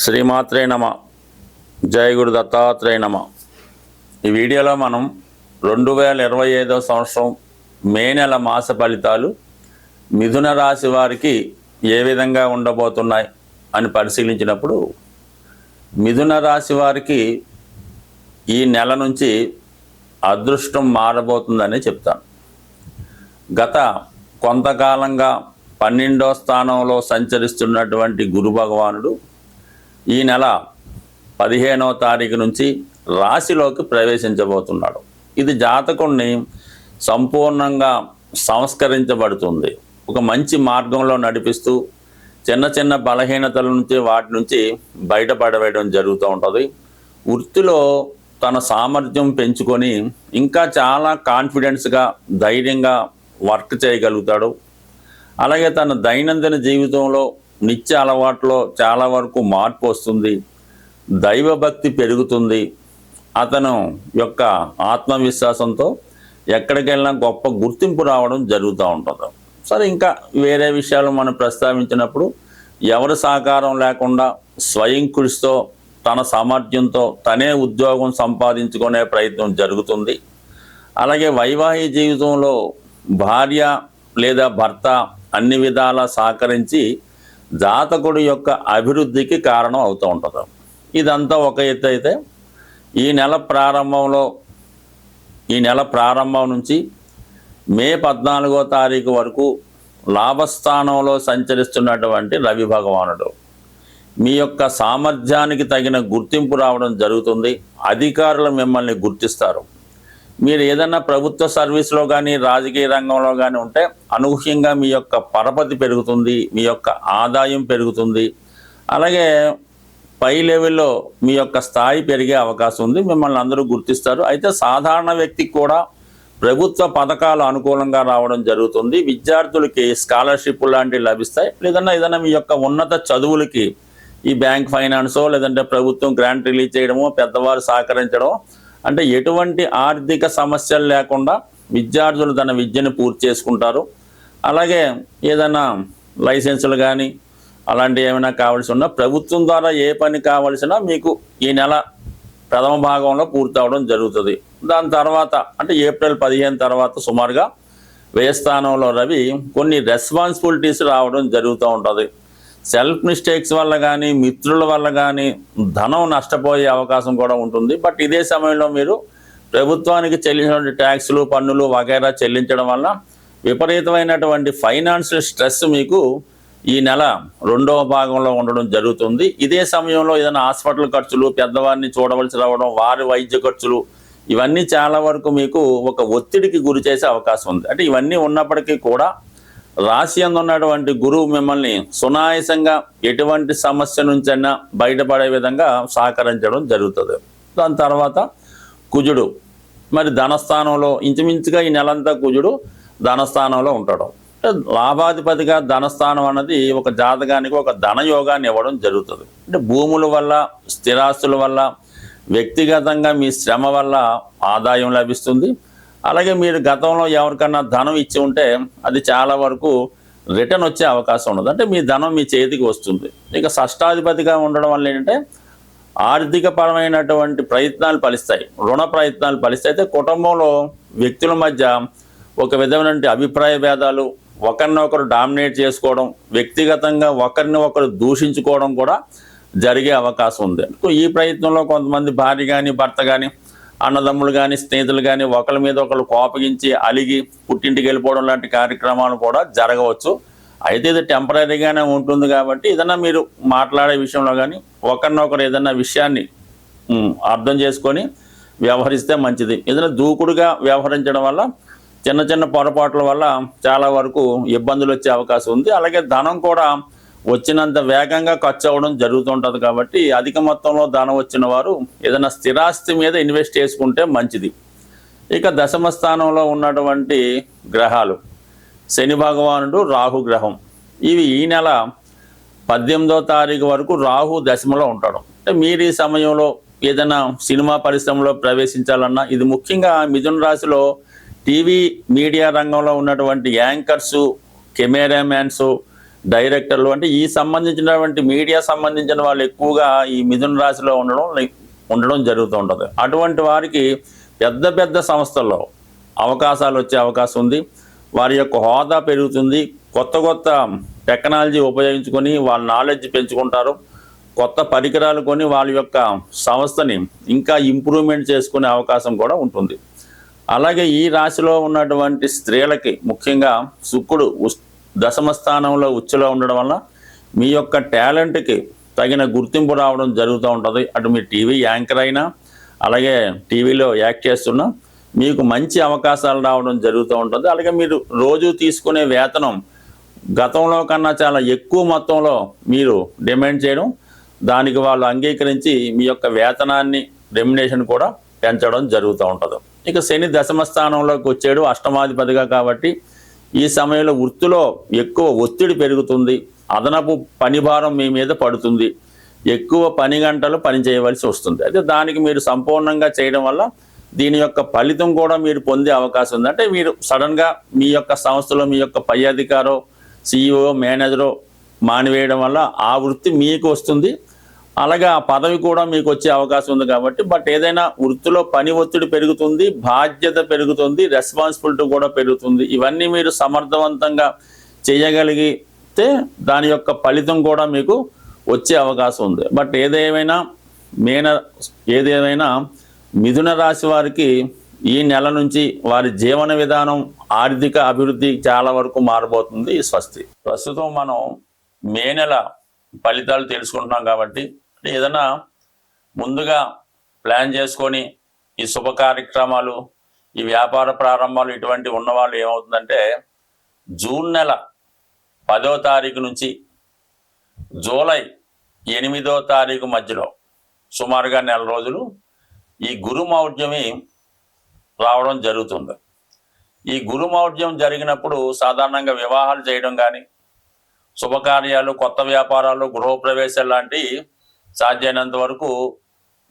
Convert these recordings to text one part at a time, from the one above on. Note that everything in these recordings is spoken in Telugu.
శ్రీమాత్రే నమ. జయ గురు దత్తాత్రేయ నమ. ఈ వీడియోలో మనం రెండు వేల ఇరవై ఐదవ సంవత్సరం మే నెల మాస ఫలితాలు మిథున రాశి వారికి ఏ విధంగా ఉండబోతున్నాయి అని పరిశీలించినప్పుడు మిథున రాశి వారికి ఈ నెల నుంచి అదృష్టం మారబోతుందని చెప్తాను. గత కొంతకాలంగా పన్నెండో స్థానంలో సంచరిస్తున్నటువంటి గురు భగవానుడు ఈ నెల పదిహేనవ తారీఖు నుంచి రాశిలోకి ప్రవేశించబోతున్నాడు. ఇది జాతకుణ్ణి సంపూర్ణంగా సంస్కరించబడుతుంది. ఒక మంచి మార్గంలో నడిపిస్తూ చిన్న చిన్న బలహీనతల నుంచి వాటి నుంచి బయటపడవేయడం జరుగుతూ ఉంటుంది. వృత్తిలో తన సామర్థ్యం పెంచుకొని ఇంకా చాలా కాన్ఫిడెన్స్గా ధైర్యంగా వర్క్ చేయగలుగుతాడు. అలాగే తన దైనందిన జీవితంలో నిత్య అలవాట్లో చాలా వరకు మార్పు వస్తుంది. దైవభక్తి పెరుగుతుంది. అతను యొక్క ఆత్మవిశ్వాసంతో ఎక్కడికి వెళ్ళినా గొప్ప గుర్తింపు రావడం జరుగుతూ ఉంటుంది. సరే ఇంకా వేరే విషయాలు మనం ప్రస్తావించినప్పుడు ఎవరి సహకారం లేకుండా స్వయం కృషితో తన సామర్థ్యంతో తనే ఉద్యోగం సంపాదించుకునే ప్రయత్నం జరుగుతుంది. అలాగే వైవాహిక జీవితంలో భార్య లేదా భర్త అన్ని విధాలా సహకరించి జాతకుడు యొక్క అభివృద్ధికి కారణం అవుతూ ఉంటుంది. ఇదంతా ఒక ఎత్తు అయితే ఈ నెల ప్రారంభంలో ఈ నెల ప్రారంభం నుంచి మే పద్నాలుగో తారీఖు వరకు లాభస్థానంలో సంచరిస్తున్నటువంటి రవి భగవానుడు. మీ యొక్క సామర్థ్యానికి తగిన గుర్తింపు రావడం జరుగుతుంది. అధికారులు మిమ్మల్ని గుర్తిస్తారు. మీరు ఏదన్నా ప్రభుత్వ సర్వీస్లో కానీ రాజకీయ రంగంలో కానీ ఉంటే అనూహ్యంగా మీ యొక్క పరపతి పెరుగుతుంది మీ యొక్క ఆదాయం పెరుగుతుంది. అలాగే పై లెవెల్లో మీ యొక్క స్థాయి పెరిగే అవకాశం ఉంది మిమ్మల్ని అందరూ గుర్తిస్తారు. అయితే సాధారణ వ్యక్తికి కూడా ప్రభుత్వ పథకాలు అనుకూలంగా రావడం జరుగుతుంది. విద్యార్థులకి స్కాలర్షిప్ లాంటివి లభిస్తాయి. లేదన్నా ఏదైనా మీ యొక్క ఉన్నత చదువులకి ఈ బ్యాంక్ ఫైనాన్సో లేదంటే ప్రభుత్వం గ్రాంట్ రిలీజ్ చేయడమో పెద్దవారు సహకరించడమో అంటే ఎటువంటి ఆర్థిక సమస్యలు లేకుండా విద్యార్థులు తన విద్యను పూర్తి చేసుకుంటారు. అలాగే ఏదైనా లైసెన్సులు కానీ అలాంటివి ఏమైనా కావాల్సి ఉన్నా ప్రభుత్వం ద్వారా ఏ పని కావాల్సినా మీకు ఈ నెల ప్రథమ భాగంలో పూర్తవడం జరుగుతుంది. దాని తర్వాత అంటే ఏప్రిల్ పదిహేను తర్వాత సుమారుగా వ్యయస్థానంలో రవి కొన్ని రెస్పాన్సిబిలిటీస్ రావడం జరుగుతూ ఉంటుంది. సెల్ఫ్ మిస్టేక్స్ వల్ల కానీ మిత్రుల వల్ల కానీ ధనం నష్టపోయే అవకాశం కూడా ఉంటుంది. బట్ ఇదే సమయంలో మీరు ప్రభుత్వానికి చెల్లించినటువంటి ట్యాక్సులు పన్నులు వగైరా చెల్లించడం వల్ల విపరీతమైనటువంటి ఫైనాన్షియల్ స్ట్రెస్ మీకు ఈ నెల రెండవ భాగంలో ఉండడం జరుగుతుంది. ఇదే సమయంలో ఏదైనా హాస్పిటల్ ఖర్చులు పెద్దవారిని చూడవలసి రావడం వారి వైద్య ఖర్చులు ఇవన్నీ చాలా వరకు మీకు ఒక ఒత్తిడికి గురి చేసే అవకాశం ఉంది. అంటే ఇవన్నీ ఉన్నప్పటికీ కూడా రాశి ఉన్నటువంటి గురువు మిమ్మల్ని సునాయాసంగా ఎటువంటి సమస్య నుంచైనా బయటపడే విధంగా సహకరించడం జరుగుతుంది. దాని తర్వాత కుజుడు. మరి ధనస్థానంలో ఇంచుమించుగా ఈ నెలంతా కుజుడు ధనస్థానంలో ఉంటాడు. లాభాధిపతిగా ధనస్థానం అన్నది ఒక జాతకానికి ఒక ధనయోగాన్ని ఇవ్వడం జరుగుతుంది. అంటే భూముల వల్ల స్థిరాస్తుల వల్ల వ్యక్తిగతంగా మీ శ్రమ వల్ల ఆదాయం లభిస్తుంది. అలాగే మీరు గతంలో ఎవరికన్నా ధనం ఇచ్చి ఉంటే అది చాలా వరకు రిటర్న్ వచ్చే అవకాశం ఉండదు. అంటే మీ ధనం మీ చేతికి వస్తుంది. ఇక షష్టాధిపతిగా ఉండడం వల్ల ఏంటంటే ఆర్థిక పరమైనటువంటి ప్రయత్నాలు ఫలిస్తాయి. రుణ ప్రయత్నాలు ఫలిస్తాయి. అయితే కుటుంబంలో వ్యక్తుల మధ్య ఒక విధమైనటువంటి అభిప్రాయ భేదాలు ఒకరినొకరు డామినేట్ చేసుకోవడం వ్యక్తిగతంగా ఒకరిని ఒకరు దూషించుకోవడం కూడా జరిగే అవకాశం ఉంది. ఈ ప్రయత్నంలో కొంతమంది భార్య కానీ భర్త కానీ అన్నదమ్ములు కానీ స్నేహితులు కానీ ఒకరి మీద ఒకరు కోపగించి అలిగి పుట్టింటికి వెళ్ళిపోవడం లాంటి కార్యక్రమాలు కూడా జరగవచ్చు. అయితే ఇది టెంపరీగానే ఉంటుంది కాబట్టి ఏదన్నా మీరు మాట్లాడే విషయంలో కానీ ఒకరినొకరు ఏదైనా విషయాన్ని అర్థం చేసుకొని వ్యవహరిస్తే మంచిది. ఏదైనా దూకుడుగా వ్యవహరించడం వల్ల చిన్న చిన్న పొరపాట్ల వల్ల చాలా వరకు ఇబ్బందులు వచ్చే అవకాశం ఉంది. అలాగే ధనం కూడా వచ్చినంత వేగంగా ఖర్చు అవ్వడం జరుగుతుంటుంది కాబట్టి అధిక మొత్తంలో దానం వచ్చిన వారు ఏదైనా స్థిరాస్తి మీద ఇన్వెస్ట్ చేసుకుంటే మంచిది. ఇక దశమ స్థానంలో ఉన్నటువంటి గ్రహాలు. శని భగవానుడు రాహు గ్రహం. ఇవి ఈ నెల పద్దెనిమిదో తారీఖు వరకు రాహు దశమలో ఉంటాడు. అంటే మీరు ఈ సమయంలో ఏదైనా సినిమా పరిశ్రమలో ప్రవేశించాలన్నా ఇది ముఖ్యంగా మిథున రాశిలో టీవీ మీడియా రంగంలో ఉన్నటువంటి యాంకర్సు కెమెరామ్యాన్సు డైరెక్టర్లు అంటే ఈ సంబంధించినటువంటి మీడియా సంబంధించిన వాళ్ళు ఎక్కువగా ఈ మిథున రాశిలో ఉండడం ఉండడం జరుగుతూ ఉంటుంది. అటువంటి వారికి పెద్ద పెద్ద సంస్థల్లో అవకాశాలు వచ్చే అవకాశం ఉంది. వారి యొక్క హోదా పెరుగుతుంది. కొత్త కొత్త టెక్నాలజీ ఉపయోగించుకొని వాళ్ళ నాలెడ్జ్ పెంచుకుంటారు. కొత్త పరికరాలు కొని వాళ్ళ యొక్క సంస్థని ఇంకా ఇంప్రూవ్మెంట్ చేసుకునే అవకాశం కూడా ఉంటుంది. అలాగే ఈ రాశిలో ఉన్నటువంటి స్త్రీలకి ముఖ్యంగా శుక్రుడు ఉస్- దశమ స్థానంలో ఉచ్చులో ఉండడం వల్ల మీ యొక్క టాలెంట్కి తగిన గుర్తింపు రావడం జరుగుతూ ఉంటుంది. అటు మీరు టీవీ యాంకర్ అయినా అలాగే టీవీలో యాక్ట్ చేస్తున్నా మీకు మంచి అవకాశాలు రావడం జరుగుతూ ఉంటుంది. అలాగే మీరు రోజు తీసుకునే వేతనం గతంలో కన్నా చాలా ఎక్కువ మొత్తంలో మీరు డిమాండ్ చేయడం దానికి వాళ్ళు అంగీకరించి మీ యొక్క వేతనాన్ని రెమ్యునేషన్ కూడా పెంచడం జరుగుతూ ఉంటుంది. ఇక శని దశమ స్థానంలోకి వచ్చాడు అష్టమాధిపతిగా కాబట్టి ఈ సమయంలో వృత్తిలో ఎక్కువ ఒత్తిడి పెరుగుతుంది. అదనపు పని భారం మీ మీద పడుతుంది. ఎక్కువ పని గంటలు పని చేయవలసి వస్తుంది. అయితే దానికి మీరు సంపూర్ణంగా చేయడం వల్ల దీని యొక్క ఫలితం కూడా మీరు పొందే అవకాశం ఉంది. అంటే మీరు సడన్గా మీ యొక్క సంస్థలో మీ యొక్క పై అధికారో సిఇఓ మేనేజరో మానివేయడం వల్ల ఆ వృత్తి మీకు వస్తుంది. అలాగే ఆ పదవి కూడా మీకు వచ్చే అవకాశం ఉంది కాబట్టి బట్ ఏదైనా వృత్తిలో పని ఒత్తిడి పెరుగుతుంది బాధ్యత పెరుగుతుంది రెస్పాన్సిబిలిటీ కూడా పెరుగుతుంది. ఇవన్నీ మీరు సమర్థవంతంగా చేయగలిగితే దాని యొక్క ఫలితం కూడా మీకు వచ్చే అవకాశం ఉంది. బట్ ఏదేమైనా మేన ఏదేమైనా మిథున రాశి వారికి ఈ నెల నుంచి వారి జీవన విధానం ఆర్థిక అభివృద్ధి చాలా వరకు మారబోతుంది ఈ స్వస్తి. ప్రస్తుతం మనం మే నెల ఫలితాలు తెలుసుకుంటున్నాం కాబట్టి ఏదైనా ముందుగా ప్లాన్ చేసుకొని ఈ శుభ కార్యక్రమాలు ఈ వ్యాపార ప్రారంభాలు ఇటువంటి ఉన్నవాళ్ళు ఏమవుతుందంటే జూన్ నెల పదో తారీఖు నుంచి జూలై ఎనిమిదో తారీఖు మధ్యలో సుమారుగా నెల రోజులు ఈ గురు రావడం జరుగుతుంది. ఈ గురు జరిగినప్పుడు సాధారణంగా వివాహాలు చేయడం కానీ శుభకార్యాలు కొత్త వ్యాపారాలు గృహప్రవేశాలు లాంటివి సాధ్యమైనంత వరకు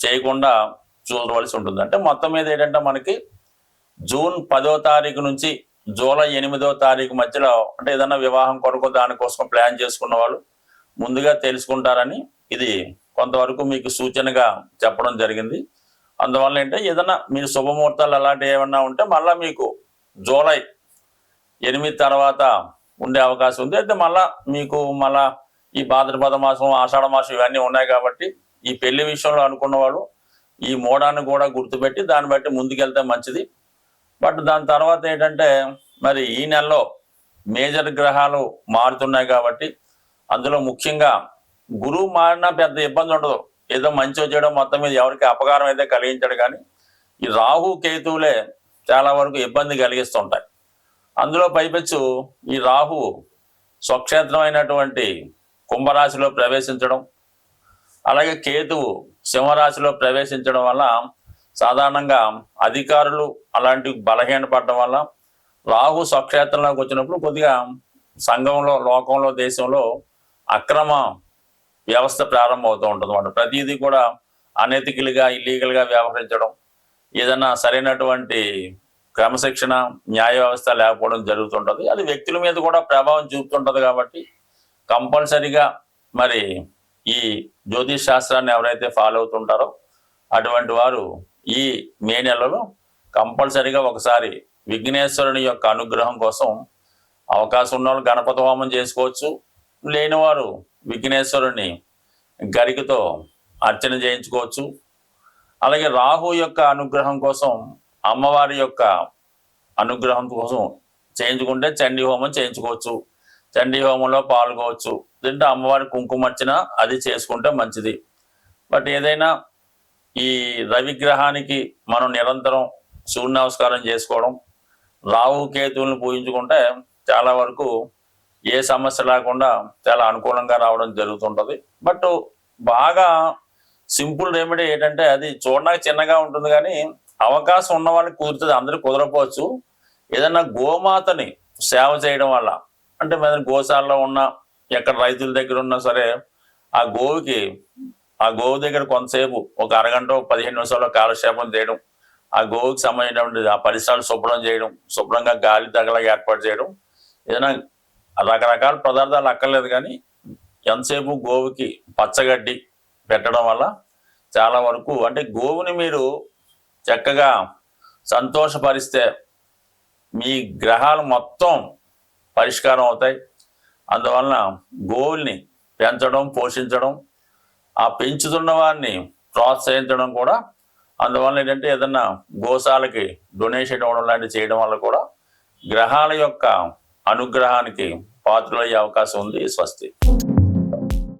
చేయకుండా చూడవలసి ఉంటుంది. అంటే మొత్తం మీద ఏంటంటే మనకి జూన్ పదో తారీఖు నుంచి జూలై ఎనిమిదో తారీఖు మధ్యలో అంటే ఏదైనా వివాహం కొరకు దానికోసం ప్లాన్ చేసుకున్న వాళ్ళు ముందుగా తెలుసుకుంటారని ఇది కొంతవరకు మీకు సూచనగా చెప్పడం జరిగింది. అందువల్ల ఏంటంటే ఏదైనా మీరు శుభముహూర్తాలు అలాంటివి ఏమన్నా ఉంటే మళ్ళీ మీకు జూలై ఎనిమిది తర్వాత ఉండే అవకాశం ఉంది. అయితే మళ్ళా మీకు మళ్ళా ఈ భాద్రపద మాసం ఆషాఢ మాసం ఇవన్నీ ఉన్నాయి కాబట్టి ఈ పెళ్ళి విషయంలో అనుకున్న వాళ్ళు ఈ మోడాన్ని కూడా గుర్తుపెట్టి దాన్ని బట్టి ముందుకెళ్తే మంచిది. బట్ దాని తర్వాత ఏంటంటే మరి ఈ నెలలో మేజర్ గ్రహాలు మారుతున్నాయి కాబట్టి అందులో ముఖ్యంగా గురువు మారినా పెద్ద ఇబ్బంది ఉండదు. ఏదో మంచి చేయడం మొత్తం మీద ఎవరికి అపకారం అయితే కలిగించాడు కానీ ఈ రాహు కేతువులే చాలా వరకు ఇబ్బంది కలిగిస్తుంటాయి. అందులో పైపెచ్చు ఈ రాహు స్వక్షేత్రమైనటువంటి కుంభరాశిలో ప్రవేశించడం అలాగే కేతువు సింహరాశిలో ప్రవేశించడం వల్ల సాధారణంగా అధికారులు అలాంటి బలహీనపడడం వల్ల రాహు స్వక్షేత్రంలోకి వచ్చినప్పుడు కొద్దిగా సంఘంలో లోకంలో దేశంలో అక్రమ వ్యవస్థ ప్రారంభమవుతూ ఉంటుంది అన్నమాట. ప్రతిదీ కూడా అనెతికల్గా ఇల్లీగల్గా వ్యవహరించడం ఏదైనా సరైనటువంటి క్రమశిక్షణ న్యాయ వ్యవస్థ లేకపోవడం జరుగుతుంటుంది. అది వ్యక్తుల మీద కూడా ప్రభావం చూపుతుంటుంది కాబట్టి కంపల్సరిగా మరి ఈ జ్యోతిష్ శాస్త్రాన్ని ఎవరైతే ఫాలో అవుతుంటారో అటువంటి వారు ఈ మే నెలలో కంపల్సరిగా ఒకసారి విఘ్నేశ్వరుని యొక్క అనుగ్రహం కోసం అవకాశం ఉన్నవాళ్ళు గణపతి హోమం చేసుకోవచ్చు. లేని వారు విఘ్నేశ్వరుని గరికతో అర్చన చేయించుకోవచ్చు. అలాగే రాహు యొక్క అనుగ్రహం కోసం అమ్మవారి యొక్క అనుగ్రహం కోసం చేయించుకుంటే చండీ హోమం చేయించుకోవచ్చు. చండీ హోమంలో పాల్గొవచ్చు. తింటే అమ్మవారి కుంకుమర్చన అది చేసుకుంటే మంచిది. బట్ ఏదైనా ఈ రవిగ్రహానికి మనం నిరంతరం సూర్య నమస్కారం చేసుకోవడం రాహు కేతువులను పూజించుకుంటే చాలా వరకు ఏ సమస్య లేకుండా చాలా అనుకూలంగా రావడం జరుగుతుంటుంది. బట్ బాగా సింపుల్ రెమెడీ ఏంటంటే అది చూడడానికి చిన్నగా ఉంటుంది కానీ అవకాశం ఉన్న వాళ్ళకి కుదురుతుంది. అందరికి కుదరపోవచ్చు. ఏదైనా గోమాతని సేవ చేయడం వల్ల అంటే మన గోశాలలో ఉన్న ఎక్కడ రైతుల దగ్గర ఉన్నా సరే ఆ గోవుకి ఆ గోవు దగ్గర కొంతసేపు ఒక అరగంట పదిహేను నిమిషాల్లో కాలక్షేపం చేయడం ఆ గోవుకి సంబంధించినటువంటి ఆ పరిసరాలు శుభ్రం చేయడం శుభ్రంగా గాలి తగలగా ఏర్పాటు చేయడం ఏదైనా రకరకాల పదార్థాలు అక్కర్లేదు కానీ ఎంతసేపు గోవుకి పచ్చగడ్డి పెట్టడం వల్ల చాలా వరకు అంటే గోవుని మీరు చక్కగా సంతోషపరిస్తే మీ గ్రహాలు మొత్తం పరిష్కారం అవుతాయి. అందువలన గోవుల్ని పెంచడం పోషించడం ఆ పెంచుతున్న వారిని ప్రోత్సహించడం కూడా అందువలన ఏంటంటే ఏదన్నా గోశాలకి డొనేషన్ ఇవ్వడం లాంటివి చేయడం వల్ల కూడా గ్రహాల యొక్క అనుగ్రహానికి పాత్రలయ్యే అవకాశం ఉంది స్వస్తి.